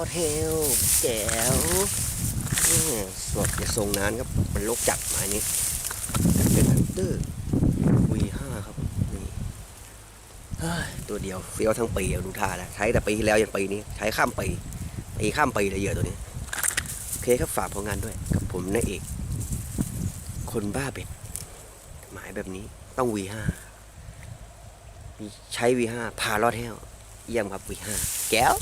อเทลแจ๋วสวดจะทรงนานครับ มันลกจัดหมายนี้ เป็นฮันเตอร์ V5 ครับ นี่ตัวเดียวเฟี้ยวทั้งปีดูท่าแล้วใช้แต่ปีที่แล้วยันปีนี้ ใช้ข้ามปีปีข้ามปีเลยเยอะตัวนี้ โอเคครับฝากผลงานด้วย กับผมนายเอก คนบ้าเบ็ด หมายแบบนี้ต้อง V5 มีใช้ V5 พารอดแห้วเยี่ยมครับ V5 แก้ว